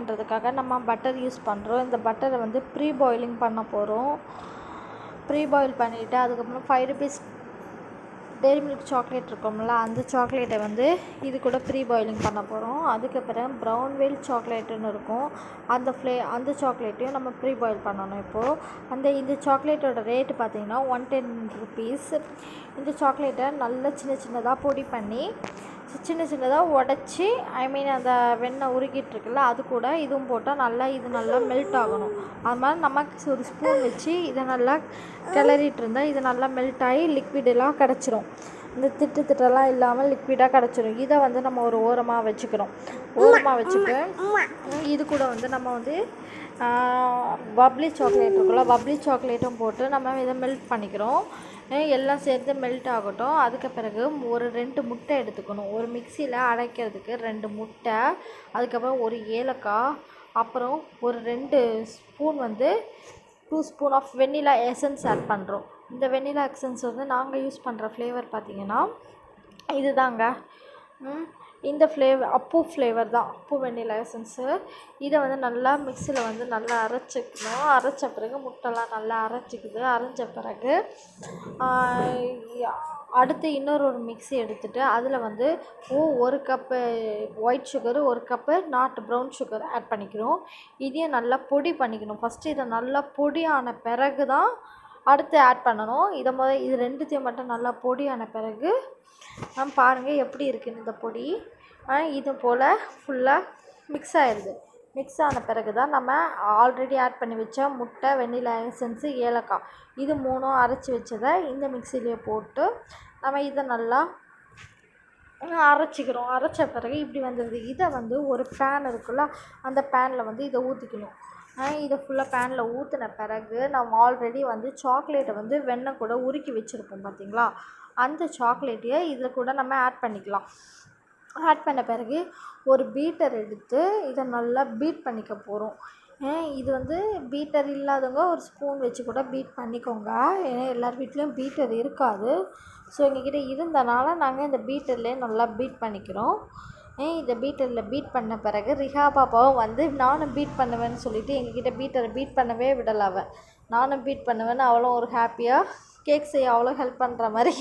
பண்ணுறதுக்காக நம்ம butter use பண்ணுறோம் இந்த பட்டரை வந்து ப்ரீ பாயிலிங் பண்ண போகிறோம் ப்ரீ பாயில் பண்ணிவிட்டு அதுக்கப்புறம் five rupees Dairy Milk chocolate இருக்கும்ல அந்த சாக்லேட்டை வந்து இது கூட ப்ரீ பாயிலிங் பண்ண போகிறோம் அதுக்கப்புறம் ப்ரௌன் வெல் சாக்லேட்டுன்னு இருக்கும். அந்த ஃப்ளே அந்த சாக்லேட்டையும் நம்ம ப்ரீ பாயில் பண்ணணும் இப்போது அந்த இந்த சாக்லேட்டோட ரேட்டு பார்த்தீங்கன்னா ஒன் டென் ருபீஸ் இந்த சாக்லேட்டை நல்லா சின்ன சின்னதாக பொடி பண்ணி சின்ன சின்னதாக உடச்சி ஐ மீன் அந்த வெண்ணெய் உருகிட்டு இருக்குல்ல அது கூட இதுவும் போட்டால் நல்லா இது நல்லா மெல்ட் ஆகணும். அது மாதிரி நமக்கு ஒரு ஸ்பூன் வச்சு இதை நல்லா கிளறிட்டு இருந்தால் இது நல்லா மெல்ட் ஆகி லிக்விடெல்லாம் கிடச்சிரும். இந்த திட்டு திட்டெல்லாம் இல்லாமல் லிக்விடாக கிடச்சிரும். இதை வந்து நம்ம ஒரு ஓரமாக வச்சுக்கிறோம். ஓரமாக வச்சுட்டு இது கூட வந்து நம்ம வந்து பப்ளி சாக்லேட் இருக்குல்ல பப்ளி சாக்லேட்டும் போட்டு நம்ம இதை மெல்ட் பண்ணிக்கிறோம். எல்லாம் சேர்த்து மெல்ட் ஆகட்டும். அதுக்கு பிறகு ஒரு ரெண்டு முட்டை எடுத்துக்கணும். ஒரு மிக்சியில் அரைக்கிறதுக்கு ரெண்டு முட்டை அதுக்கப்புறம் ஒரு ஏலக்காய் அப்புறம் ஒரு ரெண்டு ஸ்பூன் வந்து two spoon of vanilla essence add பண்ணுறோம் இந்த வெண்ணிலா எசன்ஸ் வந்து நாங்கள் யூஸ் பண்ணுற ஃப்ளேவர் பார்த்திங்கன்னா இதுதாங்க. இந்த ஃப்ளேவர் அப்பு ஃப்ளேவர் தான். அப்பு வெண்ணிலா எசன்ஸு இதை வந்து நல்லா மிக்சியில் வந்து நல்லா அரைச்சிக்கணும். அரைச்ச பிறகு முட்டைலாம் நல்லா அரைச்சிக்குது. அரைஞ்ச பிறகு அடுத்து இன்னொரு ஒரு மிக்ஸி எடுத்துகிட்டு அதில் வந்து பூ ஒரு கப்பு ஒயிட் சுகரு ஒரு கப்பு நாட்டு ப்ரௌன் சுகர் ஆட் பண்ணிக்கிறோம். இதையும் நல்லா பொடி பண்ணிக்கணும். ஃபஸ்ட்டு இதை நல்லா பொடியான பிறகு தான் அடுத்து ஆட் பண்ணணும். இதை முத இது ரெண்டுத்தையும் மட்டும் நல்லா பொடியான பிறகு நம்ம பாருங்கள் எப்படி இருக்குன்னு இந்த பொடி. இது போல் ஃபுல்லாக மிக்ஸ் ஆயிடுது மிக்ஸ் ஆன பிறகு தான் நம்ம ஆல்ரெடி ஆட் பண்ணி வச்ச முட்டை வெண்ணிலா எசன்ஸு ஏலக்காய் இது மூணும் அரைச்சி வச்சதை இந்த மிக்சிலேயே போட்டு நம்ம இதை நல்லா அரைச்சிக்கிறோம். அரைச்ச பிறகு இப்படி வந்துடுது இதை வந்து ஒரு பேன் இருக்குல்ல அந்த பேனில் வந்து இதை ஊற்றிக்கணும் இதை ஃபுல்லாக பேனில் ஊற்றின பிறகு நம்ம ஆல்ரெடி வந்து சாக்லேட்டை வந்து வெண்ணெய் கூட உருக்கி வச்சுருப்போம் பார்த்தீங்களா அந்த சாக்லேட்டையே இதில் கூட நம்ம ஆட் பண்ணிக்கலாம். ஆட் பண்ண பிறகு ஒரு பீட்டர் எடுத்து இதை நல்லா பீட் பண்ணிக்க போகிறோம் இது வந்து பீட்டர் இல்லாதவங்க ஒரு ஸ்பூன் வச்சு கூட பீட் பண்ணிக்கோங்க. ஏன்னா எல்லார் வீட்லேயும் பீட்டர் இருக்காது. ஸோ எங்ககிட்ட இருந்தனால நாங்கள் இந்த பீட்டர்லேயே நல்லா பீட் பண்ணிக்கிறோம். இதை பீட்டரில் பீட் பண்ண பிறகு ரிஹா பாப்பாவும் வந்து நானும் பீட் பண்ணுவேன்னு சொல்லிவிட்டு எங்ககிட்ட பீட்டரை பீட் பண்ணவே விடலை அவள் நானும் பீட் பண்ணுவேன்னு அவளும் ஒரு ஹாப்பியாக கேக் செய்ய அவ்வளோ ஹெல்ப் பண்ணுற மாதிரி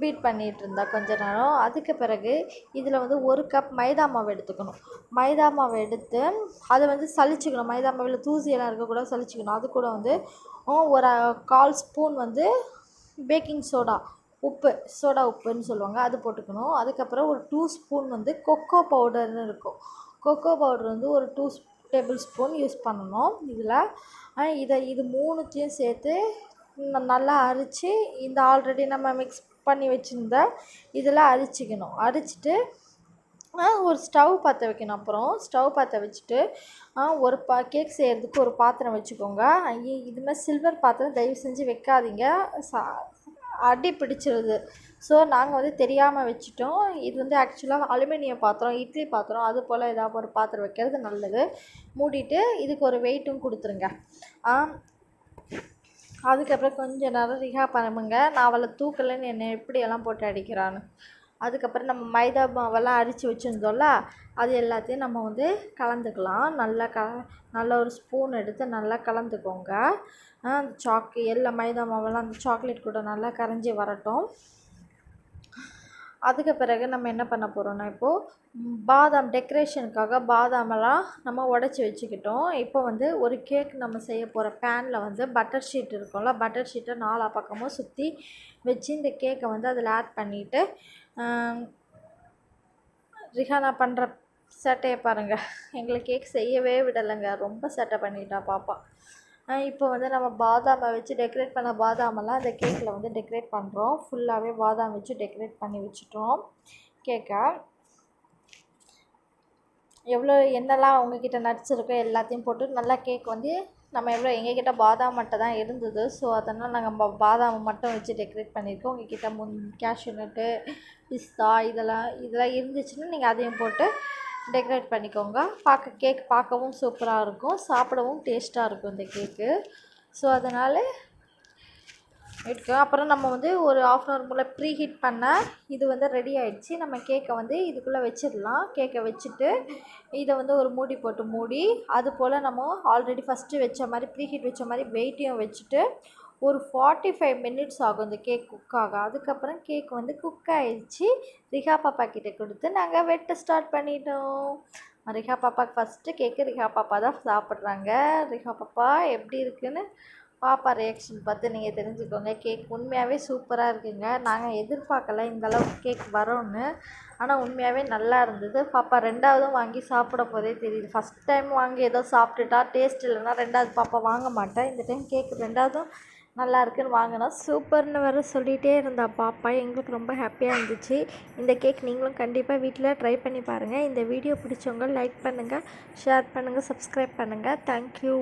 பீட் பண்ணிகிட்டு இருந்தா கொஞ்ச நேரம். அதுக்கு பிறகு இதில் வந்து ஒரு கப் மைதா மாவு எடுத்துக்கணும். மைதா மாவு எடுத்து அதை வந்து சலிச்சுக்கணும் மைதா மாவில் தூசியெல்லாம் இருக்கக்கூடாது சலிச்சுக்கணும் அது கூட வந்து ஒரு கால் ஸ்பூன் வந்து பேக்கிங் சோடா உப்பு சோடா உப்புன்னு சொல்லுவாங்க. அது போட்டுக்கணும். அதுக்கப்புறம் ஒரு டூ ஸ்பூன் வந்து கொக்கோ பவுடர்னு இருக்கும். கொக்கோ பவுடர் வந்து ஒரு டூ டேபிள் ஸ்பூன் யூஸ் பண்ணணும். இதில் இதை இது மூணுத்தையும் சேர்த்து நல்லா அரித்து இந்த ஆல்ரெடி நம்ம மிக்ஸ் பண்ணி வச்சுருந்த இதில் அரிச்சிக்கணும். அரிச்சிட்டு ஒரு ஸ்டவ் பற்ற வைக்கணும். அப்புறம் ஸ்டவ் பற்ற வச்சுட்டு ஒரு பா கேக் செய்கிறதுக்கு ஒரு பாத்திரம் வச்சுக்கோங்க. இதுமாதிரி இது மாதிரி சில்வர் பாத்திரம் தயவு செஞ்சு வைக்காதீங்க. சா அடி பிடிச்சிருது. ஸோ நாங்கள் வந்து தெரியாமல் வச்சுட்டோம். இது வந்து ஆக்சுவலாக அலுமினியம் பாத்திரம் இட்லி பாத்திரம் அது போல் ஏதாவது ஒரு பாத்திரம் வைக்கிறது நல்லது. மூடிட்டு இதுக்கு ஒரு வெயிட்டும் கொடுத்துருங்க. ஆ, அதுக்கப்புறம் கொஞ்சம் நேரம் ரிஹா பண்ணுங்க. நான் அவளை தூக்கலைன்னு என்னை எப்படியெல்லாம் போட்டு அடிக்கிறான்னு. அதுக்கப்புறம் நம்ம மைதா மாவெல்லாம் அரித்து வச்சுருந்தோம்ல அது எல்லாத்தையும் நம்ம வந்து கலந்துக்கலாம். நல்லா க நல்ல ஒரு ஸ்பூன் எடுத்து நல்லா கலந்துக்கோங்க. அந்த சாக்கு எல்லா மைதா மாவெல்லாம் அந்த சாக்லேட் கூட நல்லா கரைஞ்சி வரட்டும். அதுக்கு பிறகு நம்ம என்ன பண்ண போகிறோம்னா இப்போது பாதாம் டெக்கரேஷனுக்காக பாதாமெல்லாம் நம்ம உடச்சி வச்சுக்கிட்டோம். இப்போ வந்து ஒரு கேக் நம்ம செய்ய போகிற பேனில் வந்து பட்டர் ஷீட் இருக்கும்ல பட்டர் ஷீட்டை நாலா பக்கமும் சுற்றி வச்சு இந்த கேக்கை வந்து அதில் ஆட் பண்ணிவிட்டு ரிஹானா பண்ணுற சேட்டையை பாருங்கள் எங்களை கேக் செய்யவே விடலைங்க. ரொம்ப சேட்டை பண்ணிட்டா பாப்பா. இப்போ வந்து நம்ம பாதாமை வச்சு டெக்கரேட் பண்ண பாதாமெல்லாம் அந்த கேக்கில் வந்து டெக்கரேட் பண்ணுறோம் ஃபுல்லாகவே பாதாம் வச்சு டெக்கரேட் பண்ணி வச்சுட்டோம். கேக்கை? எவ்வளோ என்னெல்லாம் அவங்கக்கிட்ட நட்ஸ் இருக்கோ எல்லாத்தையும் போட்டு நல்லா கேக் வந்து நம்ம எவ்வளோ எங்ககிட்ட பாதாம் மட்டும் தான் இருந்தது. ஸோ அதனால் நாங்கள் பா பாதாம் மட்டும் வச்சு டெக்கரேட் பண்ணியிருக்கோம். உங்ககிட்ட முன் கேஷ்யூ நட்டு பிஸ்தா இதெல்லாம் இதெல்லாம் இருந்துச்சுன்னா நீங்கள் அதையும் போட்டு டெக்கரேட் பண்ணிக்கோங்க. பார்க்க கேக் பார்க்கவும் சூப்பராக இருக்கும். சாப்பிடவும் டேஸ்ட்டாக இருக்கும் இந்த கேக்கு ஸோ அதனால் இருக்கு. அப்புறம் நம்ம வந்து ஒரு ஆஃப் அன் ஹவர் போல் ப்ரீ ஹீட் பண்ண இது வந்து ரெடி ஆகிடுச்சி நம்ம கேக்கை வந்து இதுக்குள்ளே வச்சிடலாம். கேக்கை வச்சுட்டு இதை வந்து ஒரு மூடி போட்டு மூடி அது போல் நம்ம ஆல்ரெடி ஃபஸ்ட்டு வச்ச மாதிரி ப்ரீ ஹீட் வச்ச மாதிரி வெயிட்டையும் வச்சுட்டு ஒரு ஃபார்ட்டி ஃபைவ் மினிட்ஸ் ஆகும் இந்த கேக் குக் ஆக. அதுக்கப்புறம் கேக் வந்து குக் ஆயிடுச்சு. ரிஹா பாப்பா கிட்டே கொடுத்து நாங்கள் வெட்ட ஸ்டார்ட் பண்ணிட்டோம். ரிஹா பாப்பாக்கு ஃபஸ்ட்டு கேக்கு ரிஹா பாப்பா தான் சாப்பிட்றாங்க. ரிஹா பாப்பா எப்படி இருக்குன்னு பாப்பா ரியாக்ஷன் பார்த்து நீங்கள் தெரிஞ்சுக்கோங்க. கேக் உண்மையாகவே சூப்பராக இருக்குங்க. நாங்கள் எதிர்பார்க்கல இந்தளவுக்கு கேக் வரோன்னு ஆனால் உண்மையாகவே நல்லா இருந்தது. பாப்பா ரெண்டாவதும் வாங்கி சாப்பிட போதே தெரியுது ஃபஸ்ட் டைம் வாங்கி ஏதோ சாப்பிட்டுட்டா டேஸ்ட் இல்லைன்னா ரெண்டாவது பாப்பா வாங்க மாட்டேன் இந்த டைம் கேக் ரெண்டாவதும் நல்லா இருக்குன்னு வாங்கினா சூப்பர்னு வேறு சொல்லிகிட்டே இருந்தா பாப்பா. எங்களுக்கு ரொம்ப ஹாப்பியாக இருந்துச்சு. இந்த கேக் நீங்களும் கண்டிப்பாக வீட்டில் ட்ரை பண்ணி பாருங்கள் இந்த வீடியோ பிடிச்சவங்க லைக் பண்ணுங்கள் ஷேர் பண்ணுங்கள் சப்ஸ்கிரைப் பண்ணுங்கள் தேங்க்யூ